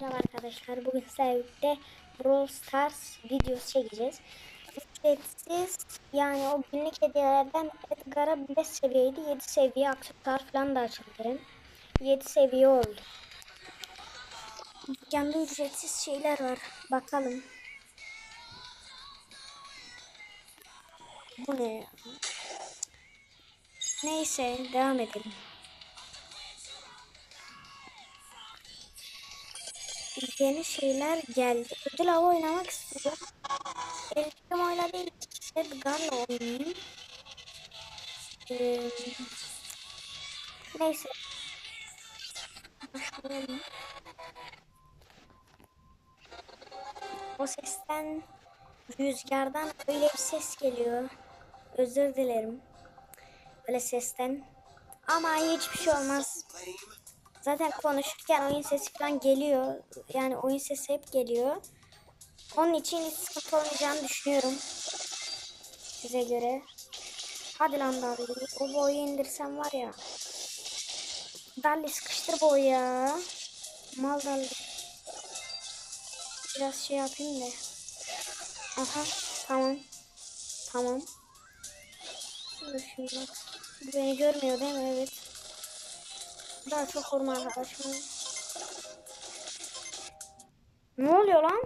Merhaba arkadaşlar. Bugün sizlerle birlikte Brawl Stars videosu çekeceğiz. Ücretsiz yani o günlük hediyelerden Edgar'a 5 seviyeydi. 7 seviye aksesuar falan da açıldı. 7 seviye oldu. Dükkanda ücretsiz şeyler var. Bakalım. Bu ne ya? Neyse devam edelim. Yeni şeyler geldi. Ödül avı oynamak istiyorum. Erişim oyla değil. Edgar'la oynayayım. Ee, neyse. Başlayalım. O sesten rüzgardan öyle bir ses geliyor. Özür dilerim. Öyle sesten. Ama hiçbir şey olmaz. Zaten konuşurken oyun sesi falan geliyor. Yani oyun sesi hep geliyor. Onun için hiç sıkıntı olmayacağını düşünüyorum. Size göre. Hadi lan Dalli. O boyu indirsem var ya. Dalli sıkıştır boyu ya. Mal Dalli. Biraz şey yapayım da. Aha tamam. Tamam. Dur şimdi bak. Beni görmüyor değil mi? Evet. Daha çok koruma arkadaşım. Ne oluyor lan?